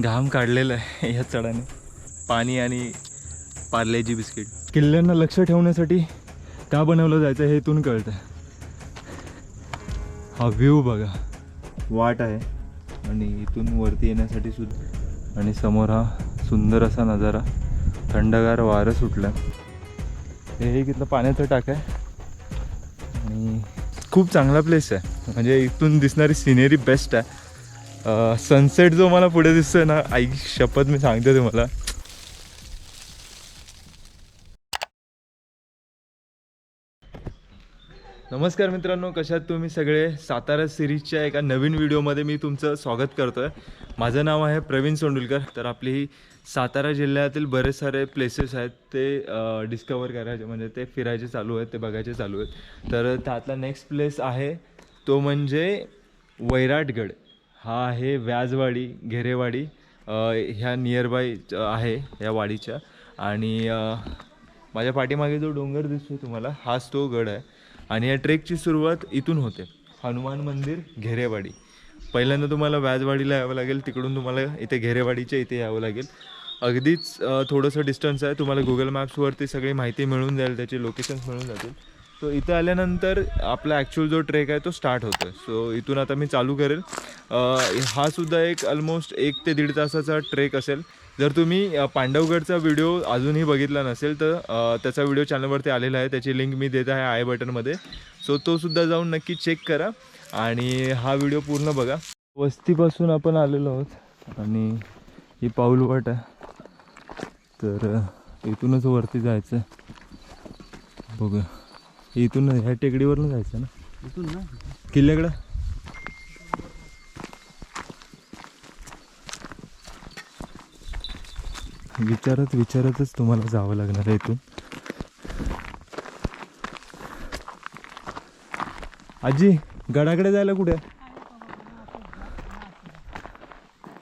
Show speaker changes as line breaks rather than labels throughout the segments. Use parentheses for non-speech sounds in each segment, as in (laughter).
घाम काढलेला आहे या चढाने. पाणी आणि पार्लेजी बिस्किट. किल्ल्यांना लक्ष ठेवण्यासाठी का बनवलं जायचं हे इथून कळतं हा व्ह्यू बघा. वाट आहे आणि इथून वरती येण्यासाठी सुद्धा आणि समोर हा सुंदर असा नजारा. थंडगार वारं सुटलं. हे इथलं पाण्याचं टाक आहे. आणि खूप चांगला प्लेस आहे. म्हणजे इथून दिसणारी सिनेरी बेस्ट आहे. सनसेट जो मला पुढे दिसतोय ना आई शपथ मी सांगते तुम्हाला. नमस्कार मित्रांनो कशात तुम्ही सगळे? सातारा सिरीजच्या एका नवीन व्हिडिओमध्ये मी तुमचं स्वागत करतो आहे माझं नाव आहे प्रवीण सोंडुलकर तर आपली ही सातारा जिल्ह्यातील बरेच सारे प्लेसेस आहेत ते डिस्कवर करायचे म्हणजे ते फिरायचे चालू आहेत ते बघायचे चालू आहेत. तर त्यातला नेक्स्ट प्लेस आहे तो म्हणजे वैराटगड. हा आहे व्याजवाडी घेरेवाडी ह्या नियरबाय आहे या वाडीच्या. आणि माझ्या पाठीमागे जो डोंगर दिसतो तुम्हाला हाच तो गड आहे. आणि या ट्रेकची सुरुवात इथून होते. हनुमान मंदिर घेरेवाडी. पहिल्यांदा तुम्हाला व्याजवाडीला यावं लागेल तिकडून तुम्हाला इथे घेरेवाडीच्या इथे यावं लागेल. अगदीच थोडंसं डिस्टन्स आहे. तुम्हाला गुगल मॅप्सवरती सगळी माहिती मिळून जाईल त्याचे लोकेशन्स मिळून जातील. सो इथं आल्यानंतर आपला ॲक्च्युअल जो ट्रेक आहे तो स्टार्ट होतो सो इथून आता मी चालू करेल. हा सुद्धा एक ऑलमोस्ट एक ते दीड तासाचा ट्रेक असेल. जर तुम्ही पांडवगडचा व्हिडिओ अजूनही बघितला नसेल तर त्याचा व्हिडिओ चॅनलवरती आलेला आहे. त्याची लिंक मी देत आहे आय बटनमध्ये सो तो सुद्धा जाऊन नक्की चेक करा आणि हा व्हिडिओ पूर्ण बघा. वस्तीपासून आपण आलेलो आहोत आणि ही पाऊलवाट आहे. तर इथूनच वरती जायचं बघूया. इथून ह्या टेकडीवरनं जायचं ना?
इथून ना?
किल्ल्याकडं? विचारत विचारतच तुम्हाला जावं लागणार आहे इथून. आजी गडाकडे जायला कुठे?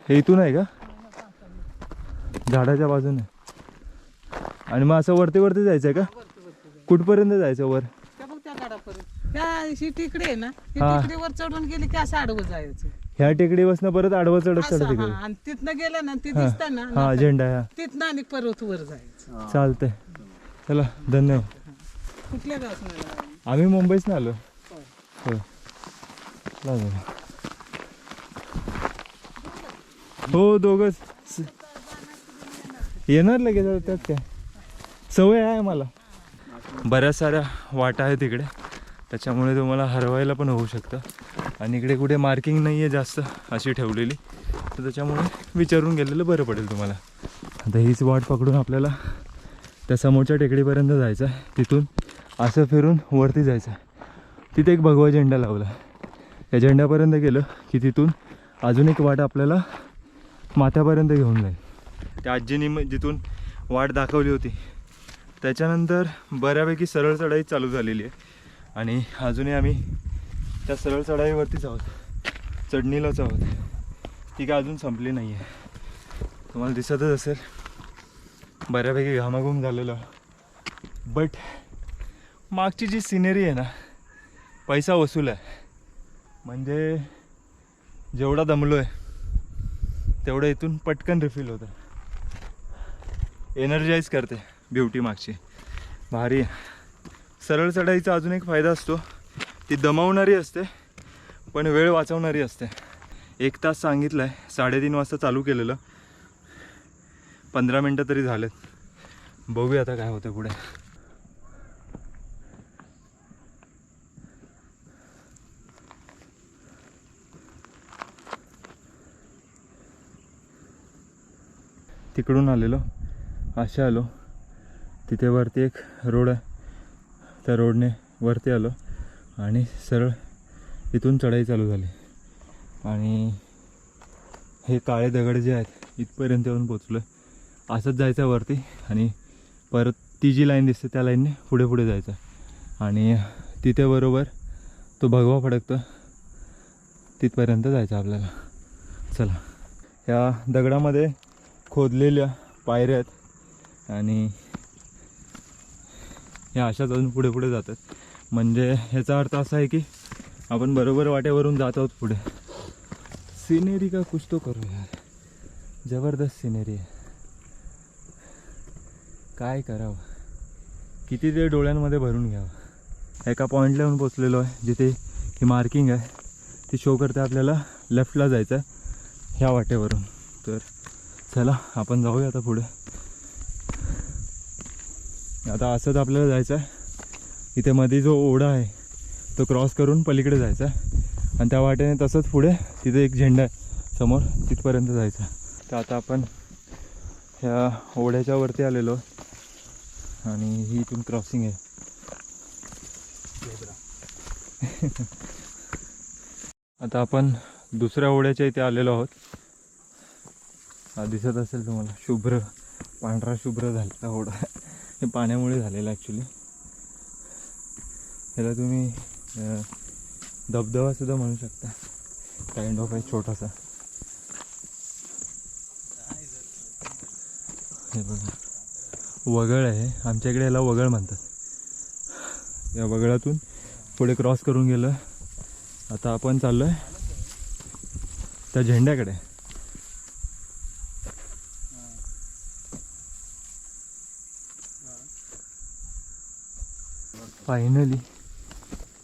हे इथून आहे का? झाडाच्या बाजूने. आणि मग असं वरती वरती जायचं आहे का? कुठपर्यंत जायचं वर
त्या बघ त्या गाडापर्यंत त्या ही टिकडे आहे ना ती
हा.
टिकडीवर चढून गेली की असं आडवं जायचं.
ह्या टेकडी बसणं परत आडवं चढत
असं,
चढत
हा,
तिकडे
आणि तिथनं गेलं ना ती
हा.
दिसत ना
हा झेंडा हा.
तिथनं आणि परत वर जायचं.
चालतंय. चला धन्यवाद.
कुठल्या गावात
आम्ही मुंबईच आलो. होय. चला जरा. हो दोघच. येणार लगेच आता त्यात काय? सवय आहे मला बऱ्याच साऱ्या वाटा आहेत इकडे. त्याच्यामुळे तुम्हाला हरवायला पण होऊ शकतं. आणि इकडे कुठे मार्किंग नाही आहे जास्त अशी ठेवलेली. तर त्याच्यामुळे विचारून गेलेलं बरं पडेल तुम्हाला. आता हीच वाट पकडून आपल्याला त्या समोरच्या टेकडीपर्यंत जायचं आहे. तिथून असं फिरून वरती जायचं आहे. तिथे एक भगवा झेंडा लावला. या झेंड्यापर्यंत गेलं की तिथून अजून एक वाट आपल्याला माथ्यापर्यंत घेऊन जाईल. त्या आजीनी मग जिथून वाट दाखवली होती. त्याच्यानंतर बऱ्यापैकी सरळ चढाई चालू झालेली आहे. आणि अजूनही आम्ही त्या सरळ चढाईवरतीच आहोत. चढणीलाच आहोत. ती काय अजून संपली नाही आहे तुम्हाला दिसतच असेल. बऱ्यापैकी घामाघूम झालेलं. बट मागची जी सिनेरी आहे ना पैसा वसूल आहे. म्हणजे जेवढा दमलो आहे तेवढं इथून पटकन रिफिल होतं. एनर्जाईज करते ब्युटी मागची. भारी आहे. सरळ चढाईचा अजून एक फायदा असतो. ती दमवणारी असते पण वेळ वाचवणारी असते. एक तास सांगितलं आहे साडेतीन वाजता चालू केलेलं. पंधरा मिनटं तरी झालेत. बघूया आता काय होतं पुढे. तिकडून आलेलो अशा आलो. तिथे वरती एक रोड आहे. त्या रोडने वरती आलो आणि सरळ इथून चढाई चालू झाली. आणि हे काळे दगड जे आहेत इथपर्यंत येऊन पोचलो असंच जायचं वरती आणि परत ती जी लाईन दिसते त्या लाईनने पुढे पुढे जायचं. आणि तिथे बरोबर तो भगवा फडकतो तिथपर्यंत जायचं आपल्याला. चला. या दगडामध्ये खोदलेल्या पायऱ्या आहेत आणि ह्या अशाच अजून पुढे पुढे जातात. म्हणजे ह्याचा अर्थ असा आहे की आपण बरोबर वाट्यावरून जात आहोत पुढे. सिनेरी का कुछ तो करू यार? जबरदस्त सिनेरी आहे. काय करावं? किती ते डोळ्यांमध्ये भरून घ्यावं. एका पॉईंटला येऊन पोचलेलो आहे जिथे ही मार्किंग आहे. ती शो करते आपल्याला लेफ्टला जायचं आहे ह्या वाटेवरून. तर चला आपण जाऊया आता पुढे. आता असंच आपल्याला जायचं आहे इथे मध्ये जो ओढा आहे तो क्रॉस करून पलीकडे जायचा आहे आणि त्या वाटेने तसंच पुढे तिथे एक झेंडा आहे. समोर तिथपर्यंत जायचा तर आता आपण ह्या ओढ्याच्या वरती आलेलो. आणि ही इथून क्रॉसिंग आहे. (laughs) आता आपण दुसऱ्या ओढ्याच्या इथे आलेलो आहोत. दिसत असेल तुम्हाला. शुभ्र पांढरा शुभ्र झालेला ओढा. हे पाण्यामुळे झालेलं ॲक्च्युली ह्याला तुम्ही धबधबासुद्धा म्हणू शकता. काइंड ऑफ आहे छोटासा. हे बघा. वगळ आहे. आमच्या इकडे याला वगळ म्हणतात. या वगळातून पुढे क्रॉस करून गेलं. आता आपण चाललो आहे त्या झेंड्याकडे. फायनली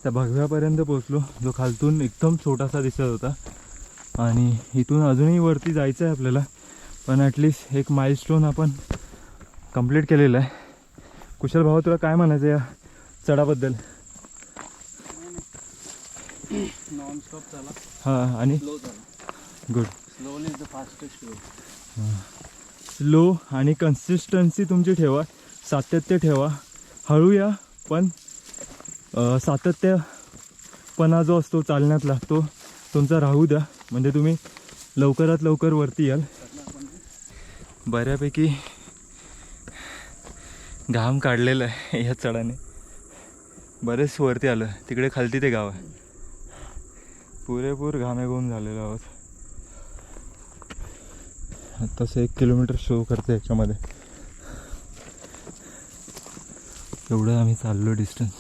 त्या भगव्यापर्यंत पोचलो जो खालतून एकदम छोटासा दिसत होता. आणि इथून अजूनही वरती जायचं आहे आपल्याला. पण ॲटलिस्ट एक माइलस्टोन आपण कंप्लीट केलेलं आहे. कुशल भाऊ तुला काय म्हणायचं या चढाबद्दल?
नॉन स्टॉप झाला
हां आणि? Good
slowly is the fastest
slow आणि कन्सिस्टन्सी तुमची ठेवा. सातत्य ठेवा. हळू या पण सातत्यपणा जो असतो चालण्यातला तो तुमचा राहू द्या. म्हणजे तुम्ही लवकरात लवकर वरती याल. बऱ्यापैकी घाम काढलेला आहे या चढाने. बरेच वरती आलं तिकडे खालती ते गाव आहे. पुरेपूर घामेघूम झालेलो आहोत. तसं एक किलोमीटर शो करते याच्यामध्ये. एवढं आम्ही चाललो डिस्टन्स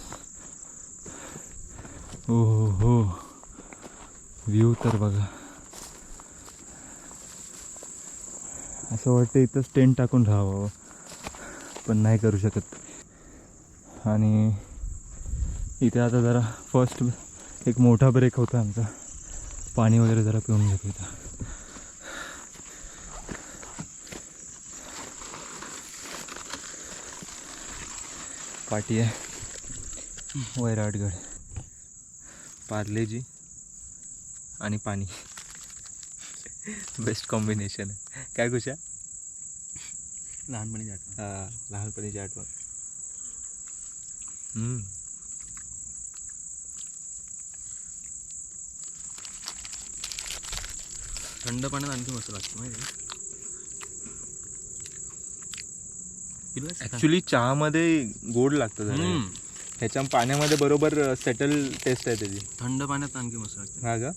हो हो हो व्ह्यू तर बघा. असं वाटतं इथंच टेंट टाकून राहावं. पण नाही करू शकत. आणि इथे आता जरा फर्स्ट एक मोठा ब्रेक होता आमचा. पाणी वगैरे जरा पिऊन घेतो इथं. पाटी आहे. वैराटगड. पार्लेजी आणि पाणी. बेस्ट कॉम्बिनेशन आहे. काय खुशा
लहानपणी जातो
हा लहानपणीची आठवण.
थंड पाण्यात आणखी मस्त लागतं माहिती
ऍक्च्युली चहामध्ये गोड लागतं जरा. ह्याच्या पाण्यामध्ये बरोबर सेटल टेस्ट आहे त्याची.
थंड पाण्यात आणखी मस्त लागतं.
हा का?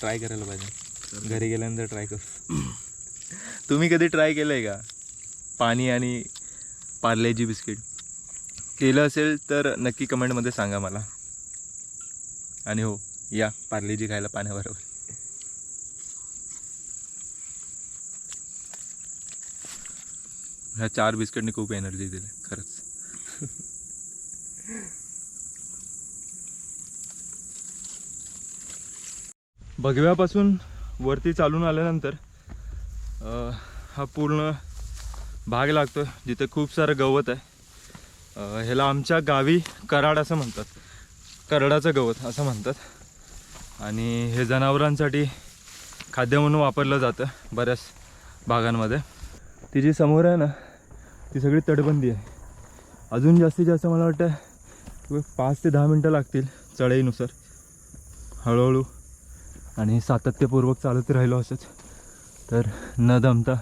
ट्राय करायला पाहिजे. घरी गेल्यानंतर ट्राय करू. (clears throat) तुम्ही कधी ट्राय केलं आहे का? पाणी आणि पार्लेजी बिस्किट. केलं असेल तर नक्की कमेंटमध्ये सांगा मला. आणि हो या पार्लेजी खायला पाण्याबरोबर. ह्या चार बिस्किटने खूप एनर्जी दिली खरंच. भगव्यापासून वरती चालून आल्यानंतर हा पूर्ण भाग लागतो जिथे खूप सारं गवत आहे. ह्याला आमच्या गावी कराड असं म्हणतात. करडाचं गवत असं म्हणतात. आणि हे जनावरांसाठी खाद्य म्हणून वापरलं जातं बऱ्याच भागांमध्ये. ती जी समोर आहे ना ती सगळी तटबंदी आहे. अजून जास्तीत जास्त मला वाटतं पाच ते दहा मिनटं लागतील चढाईनुसार. हळूहळू. आणि सातत्यपूर्वक चालत राहिलो असंच. तर न दमता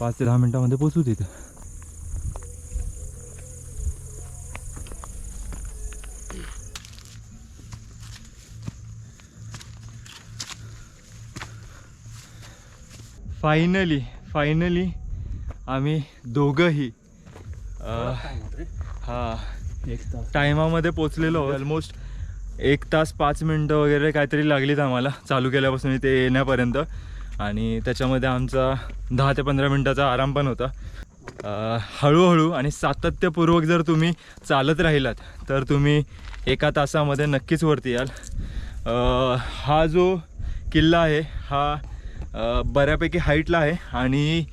पाच ते दहा मिनटामध्ये पोचू तिथं. फायनली फायनली आम्ही दोघंही हा टायमामध्ये पोचलेलो ऑलमोस्ट एक तास पाच मिनटं वगैरे काहीतरी लागलीत आम्हाला. चालू केल्यापासून इथे येण्यापर्यंत. आणि त्याच्यामध्ये आमचा दहा ते पंधरा मिनटाचा आराम पण होता. हळूहळू आणि सातत्यपूर्वक जर तुम्ही चालत राहिलात तर तुम्ही एका तासामध्ये नक्कीच वरती याल. हा जो किल्ला आहे हा बऱ्यापैकी हाईटला आहे. आणि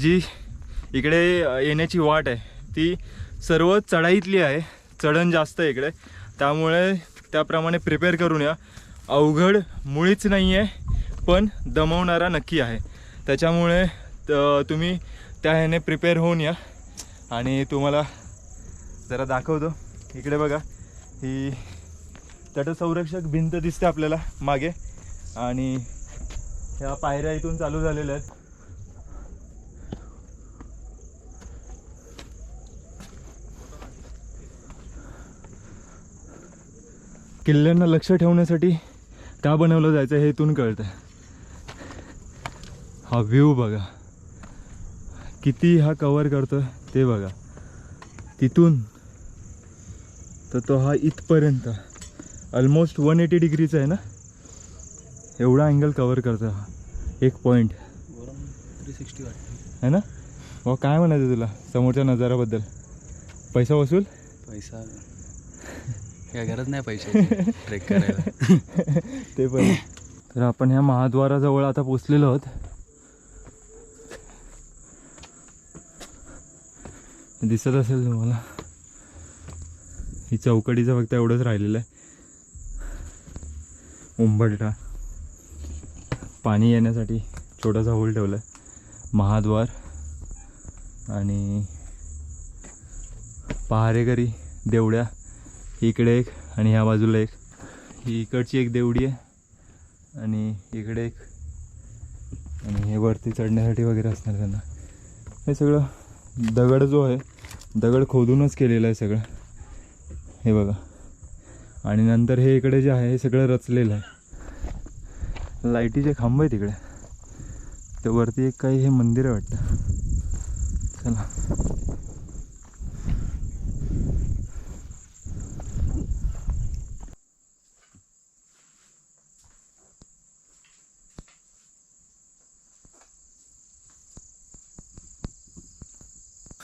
जी इकडे येण्याची वाट आहे. ती सर्व चढाईतली आहे. चढण जास्त आहे इकडे. त्यामुळे त्याप्रमाणे प्रिपेअर करून या अवघड मुळीच नाही आहे पण दमवणारा नक्की आहे. त्याच्यामुळे त- तुम्ही त्या ह्याने प्रिपेअर होऊन या. आणि तुम्हाला जरा दाखवतो. इकडे बघा. ही तटसंरक्षक भिंत दिसते आपल्याला मागे. आणि ह्या पायऱ्या इथून चालू झालेल्या आहेत. किल्ल्यांना लक्ष ठेवण्यासाठी का बनवलं जायचं हे इथून कळतं हा व्ह्यू बघा. किती हा कवर करतो ते बघा. तिथून तर तो हा इथपर्यंत. ऑलमोस्ट वन एटी डिग्रीचा आहे ना? एवढा अँगल कवर करतो हा. एक पॉईंट
थ्री सिक्स्टी आहे
है ना? व काय म्हणायचं तुला? समोरच्या नजाराबद्दल. पैसा वसूल?
पैसा. काय गरज नाही पैसे ट्रेक करायला. (laughs)
ते पण. तर आपण ह्या महाद्वाराजवळ आता पोचलेलो आहोत. दिसत असेल तुम्हाला. ही चौकडीचं फक्त एवढंच राहिलेलं आहे. उंबरटा पाणी येण्यासाठी छोटासा होल ठेवला आहे महाद्वार. आणि पहारेकरी देवड्या इकडे एक आणि ह्या बाजूला एक. ही इकडची एक देवडी आहे आणि इकडे एक. आणि हे वरती चढण्यासाठी वगैरे असणार त्यांना. हे सगळं दगड जो आहे दगड खोदूनच केलेलं आहे सगळं. हे बघा. आणि नंतर हे इकडे जे आहे हे सगळं रचलेलं आहे. लाईटीचे खांब आहे तिकडे तर वरती एक काही हे मंदिर आहे वाटतं. चला.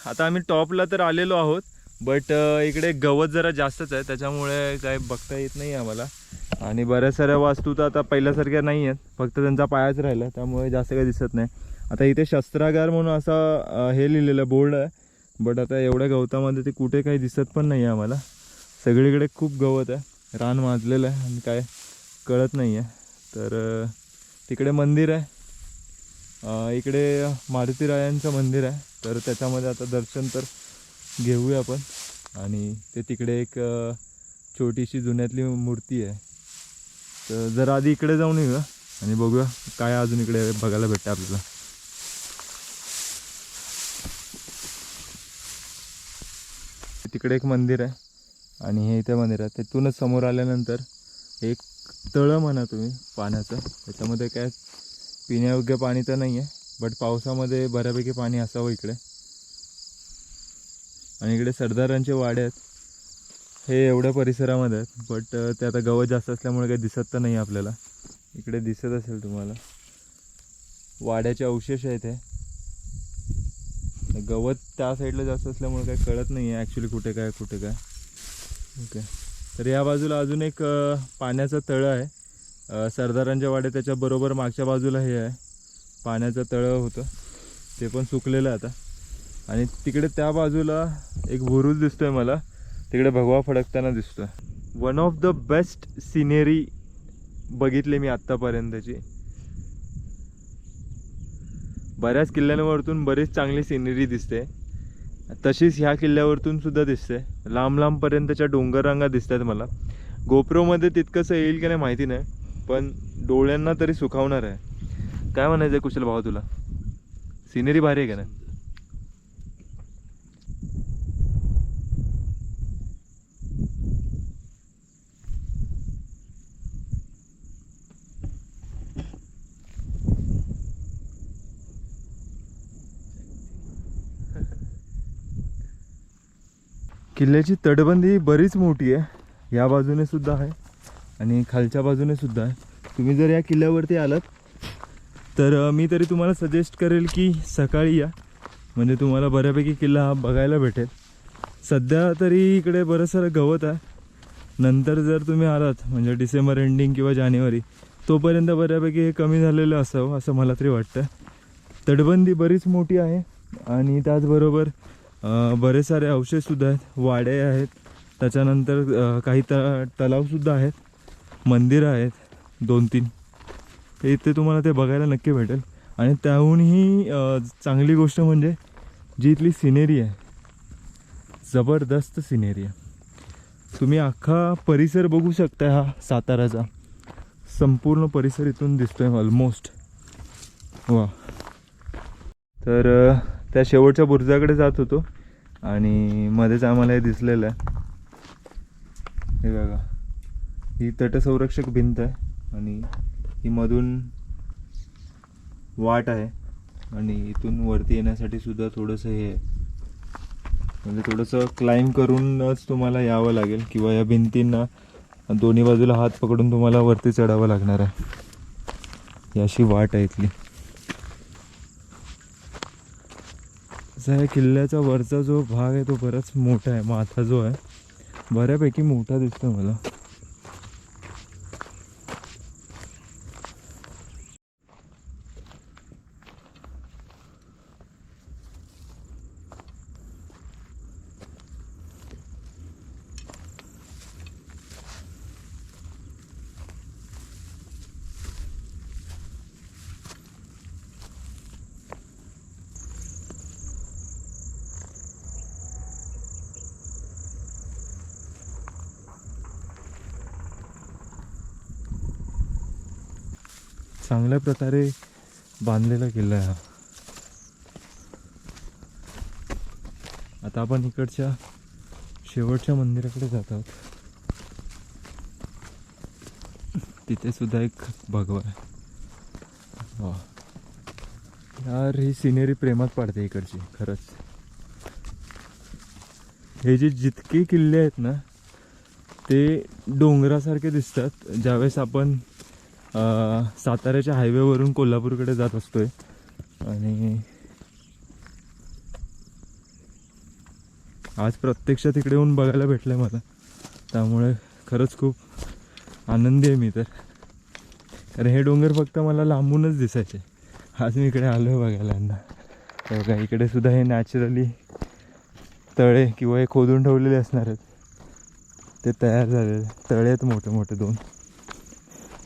आता आम्ही टॉपला तर आलेलो आहोत बट इकडे गवत जरा जास्तच आहे त्याच्यामुळे काय बघता येत नाही आम्हाला. आणि बऱ्याच साऱ्या वास्तू तर आता पहिल्यासारख्या नाही आहेत फक्त त्यांचा पायाच राहिला त्यामुळे जास्त काही दिसत नाही. आता इथे शस्त्रागार म्हणून असा हे लिहिलेलं बोर्ड आहे बट आता एवढ्या गवतामध्ये ते कुठे काही दिसत पण नाही आहे आम्हाला. सगळीकडे खूप गवत आहे रान माजलेलं आहे आणि काय कळत नाही आहे तर तिकडे मंदिर आहे इकडे मारुतीरायांचं मंदिर आहे. तर त्याच्यामध्ये आता दर्शन तर घेऊया आपण. आणि ते तिकडे एक छोटीशी जुन्यातली मूर्ती आहे. तर जरा आधी इकडे जाऊन येऊया आणि बघूया काय अजून इकडे बघायला भेटतं आपल्याला. तिकडे एक मंदिर आहे आणि हे इथे मंदिर आहे. तिथूनच समोर आल्यानंतर एक तळं म्हणा तुम्ही पाण्याचं. त्याच्यामध्ये काय पिण्यायोग्य पाणी तर नाही आहे बट पावसामध्ये बऱ्यापैकी पाणी असावं इकडे. आणि इकडे सरदारांचे वाडे आहेत. हे एवढ्या परिसरामध्ये आहेत बट ते आता गवत जास्त असल्यामुळे काही दिसत तर नाही आपल्याला. इकडे दिसत असेल तुम्हाला. वाड्याचे अवशेष आहेत हे. गवत त्या साईडला जास्त असल्यामुळे काही कळत नाही आहे ॲक्च्युली कुठे काय कुठे काय. ओके तर या बाजूला अजून एक पाण्याचं तळं आहे. सरदारांच्या वाड्या त्याच्या बरोबर मागच्या बाजूला हे आहे. पाण्याचं तळं होतं. ते पण सुकलेलं आहे आता. आणि तिकडे त्या बाजूला एक बुरुज दिसतोय मला. तिकडे भगवा फडकताना दिसतोय. One of the best scenery बघितले मी आत्तापर्यंतची. बऱ्याच किल्ल्यांवरतून बरीच चांगली सिनेरी दिसते. तशीच ह्या किल्ल्यावरतून सुद्धा दिसते. लांब लांबपर्यंतच्या डोंगररांगा दिसतात मला. गोप्रोमध्ये तितकंसं येईल की नाही माहिती नाही. पण डोळ्यांना तरी सुखावणार आहे. काय म्हणायचं कुशल भावा तुला? सिनेरी भारी आहे का नाही? किल्ल्याची तटबंदी बरीच मोठी आहे. या बाजूने सुद्धा आहे. आणि खालच्या बाजूने सुद्धा आहे. तुम्ही जर या किल्ल्यावरती आलात तर मी तरी तुम्हाला सजेस्ट करेल की सकाळी या. म्हणजे तुम्हाला बऱ्यापैकी किल्ला हा बघायला भेटेल. सध्या तरी इकडे बरं सारं गवत आहे. नंतर जर तुम्ही आलात म्हणजे डिसेंबर एंडिंग किंवा जानेवारी तोपर्यंत बऱ्यापैकी हे कमी झालेलं असावं असं मला तरी वाटतं. तटबंदी बरीच मोठी आहे आणि त्याचबरोबर बरेच सारे अवशेषसुद्धा आहेत वाडे आहेत. त्याच्यानंतर काही त तलावसुद्धा आहेत. मंदिरं आहेत दोन तीन. इथे तुम्हाला ते बघायला नक्की भेटेल. आणि त्याहूनही चांगली गोष्ट म्हणजे जी इथली सिनेरी आहे जबरदस्त सिनेरी आहे. तुम्ही अख्खा परिसर बघू शकता हा साताऱ्याचा. संपूर्ण परिसर इथून दिसतोय ऑलमोस्ट वा तर त्या शेवटच्या बुर्जाकडे जात होतो आणि मध्येच आम्हाला हे दिसलेलं आहे. हे बघा. ही तटसंरक्षक भिंत आहे आणि ही मधून वाट आहे आणि इथून वरती येण्यासाठी सुद्धा थोडंसं हे आहे. म्हणजे थोडंसं क्लाइंब करूनच तुम्हाला यावं लागेल किंवा या भिंतींना दोन्ही बाजूला हात पकडून तुम्हाला वरती चढावं लागणार आहे. ही अशी वाट आहे इथली. असा या किल्ल्याचा वरचा जो भाग आहे तो बराच मोठा आहे माथा जो आहे बऱ्यापैकी मोठा दिसतो मला. प्रकारे बांधलेला किल्ला आहे हा. आता आपण इकडच्या शेवटच्या मंदिराकडे जात आहोत. तिथे सुद्धा एक भगवा आहे. वा. यार ही सिनेरी प्रेमात पाडते इकडची खरंच. हे जे जितके किल्ले आहेत ना ते डोंगरासारखे दिसतात. ज्यावेळेस आपण साताऱ्याच्या हायवेवरून कोल्हापूरकडे जात असतोय. आणि आज प्रत्यक्षात इकडे येऊन बघायला भेटलं मला. त्यामुळे खरंच खूप आनंदी आहे मी तर. कारण हे डोंगर फक्त मला लांबूनच दिसायचे. आज मी इकडे आलो आहे बघायला यांना तर बघा इकडे सुद्धा हे नॅचरली तळे किंवा हे खोदून ठेवलेले असणार आहेत. ते तयार झालेले. तळे आहेत मोठे मोठे दोन.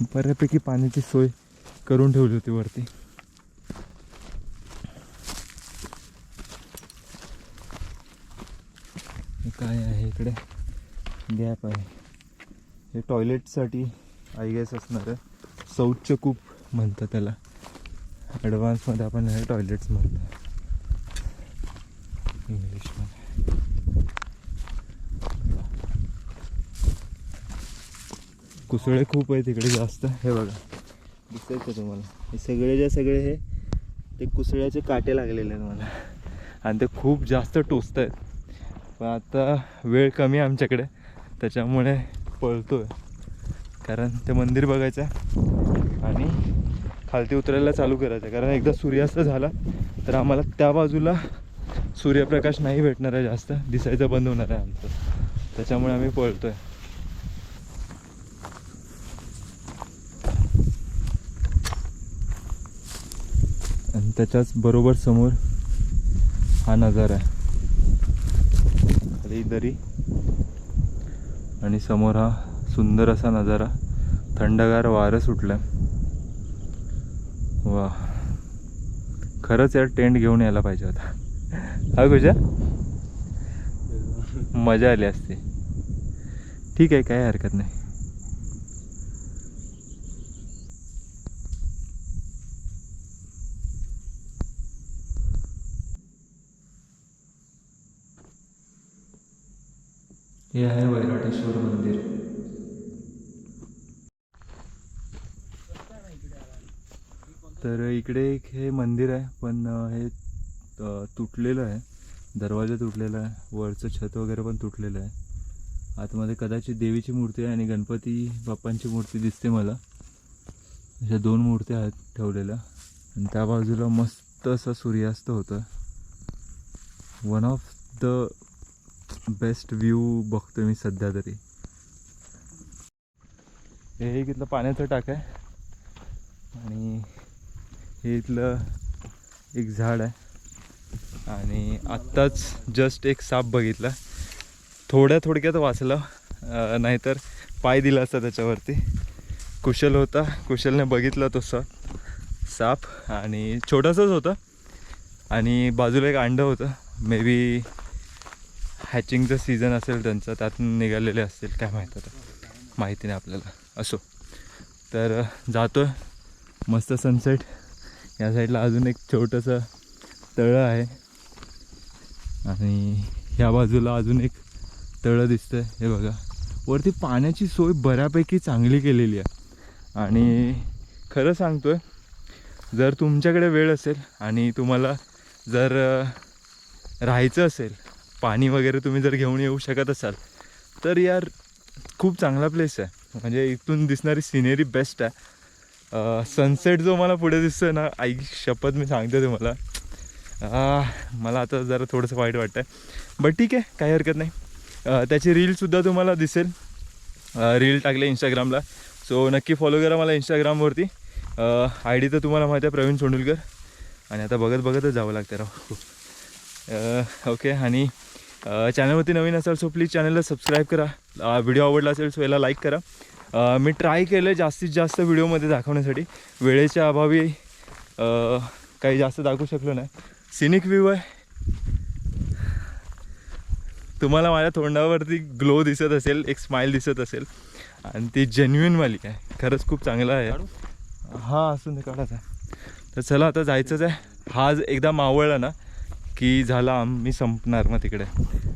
बऱ्यापैकी पाण्याची सोय करून ठेवली होती वरती. काय आहे इकडे? गॅप आहे. हे टॉयलेटसाठी आय गेस असणार आहे शौचकूप म्हणतात त्याला. ॲडव्हान्समध्ये आपण हे टॉयलेट्स म्हणतो. इंग्लिशमध्ये कुसळे खूप आहे तिकडे जास्त. हे बघा. दिसतंय का तुम्हाला? हे सगळे जे सगळे हे ते कुसळ्याचे काटे लागलेले आहेत मला. आणि ते खूप जास्त टोचत आहेत. पण आता वेळ कमी आहे आमच्याकडे. त्याच्यामुळे पळतो आहे कारण ते मंदिर बघायचं आहे. आणि खालती उतरायला चालू करायचं आहे. कारण एकदा सूर्यास्त झाला तर आम्हाला त्या बाजूला सूर्यप्रकाश नाही भेटणार आहे जास्त. दिसायचं बंद होणार आहे आमचं. त्याच्यामुळे आम्ही पळतो आहे त्याच्याच बरोबर समोर हा नजारा आहे. खाली दरी आणि समोर हा सुंदर असा नजारा. थंडगार वारं सुटलं वा. खरंच यार टेंट घेऊन यायला पाहिजे होता. हा गुजा? मजा आली असते. ठीक आहे काही हरकत नाही. हे आहे वैराटेश्वर मंदिर. तर इकडे एक हे मंदिर आहे पण हे तुटलेलं आहे. दरवाजा तुटलेला आहे. वरचं छत वगैरे पण तुटलेलं आहे. आतमध्ये कदाचित देवीची मूर्ती आहे आणि गणपती बाप्पांची मूर्ती दिसते मला. अशा दोन मूर्त्या आहेत ठेवलेल्या. आणि त्या बाजूला मस्त असा सूर्यास्त होतं one of the best view बघतोय मी सध्या तरी. हे इथलं पाण्याचं टाक आहे. आणि हे इथलं एक झाड आहे. आणि आत्ताच जस्ट एक साप बघितला. थोड्या थोडक्यात वाचलं. नाहीतर पाय दिला असता त्याच्यावरती. कुशल होता. कुशलने बघितला तो साप साप. आणि छोटासाच होता. आणि बाजूला एक अंडं होतं. मे बी हॅचिंगचं सीझन असेल त्यांचं त्यातून निघालेले असतील काय माहीत आता. माहिती नाही आपल्याला. असो. तर जातो मस्त सनसेट या साईडला अजून एक छोटंसं तळं आहे. आणि ह्या बाजूला अजून एक तळं दिसतंय. हे बघा. वरती पाण्याची सोय बऱ्यापैकी चांगली केलेली आहे. आणि खरं सांगतोय जर तुमच्याकडे वेळ असेल आणि तुम्हाला जर राहायचं असेल पाणी वगैरे तुम्ही जर घेऊन येऊ शकत असाल तर यार खूप चांगला प्लेस आहे. म्हणजे इथून दिसणारी सिनेरी बेस्ट आहे. सनसेट जो मला पुढे दिसतोय ना आई शपथ मी सांगते तुम्हाला. मला आता जरा थोडंसं वाईट वाटतं आहे बट ठीक आहे काही हरकत नाही. त्याची रीलसुद्धा तुम्हाला दिसेल. रील टाकले इंस्टाग्रामला सो नक्की फॉलो करा मला इंस्टाग्रामवरती आय डी तर तुम्हाला माहिती आहे प्रवीण सोंडुलकर. आणि आता बघत बघतच जावं लागतं राव. ओके आणि चॅनलवरती नवीन असाल सो प्लीज चॅनलला सबस्क्राईब करा. व्हिडिओ आवडला असेल सो याला लाईक करा. मी ट्राय केलं जास्तीत जास्त व्हिडिओमध्ये दाखवण्यासाठी. वेळेच्या अभावी काही जास्त दाखवू शकलो नाही. सिनिक व्ह्यू आहे. तुम्हाला माझ्या तोंडावरती ग्लो दिसत असेल एक स्माईल दिसत असेल. आणि ती जेन्युइनवाली आहे. खरंच खूप चांगलं आहे. हा असून काढायचा तर चला आता जायचंच आहे. हा एकदा मावळला ना की झाला आम्ही संपणार मग तिकडे.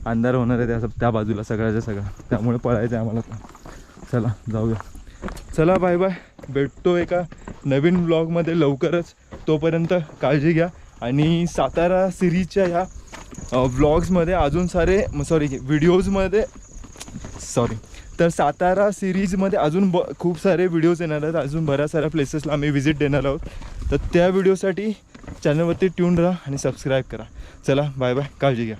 अंधार होणार आहे त्या त्या बाजूला सगळ्याच्या सगळं त्यामुळे पळायचं आहे आम्हाला पण. चला जाऊया. चला बाय बाय भेटतो एका नवीन ब्लॉगमध्ये लवकरच. तोपर्यंत काळजी घ्या. आणि सातारा सिरीजच्या ह्या व्लॉग्समध्ये अजून सारे सॉरी व्हिडिओजमध्ये सॉरी तर सातारा सिरीजमध्ये अजून ब खूप सारे व्हिडिओज येणार आहेत. अजून बऱ्याच साऱ्या प्लेसेसला आम्ही व्हिजिट देणार आहोत. तर त्या व्हिडिओसाठी चॅनलवरती ट्यून राहा आणि सबस्क्राईब करा. चला बाय बाय काळजी घ्या.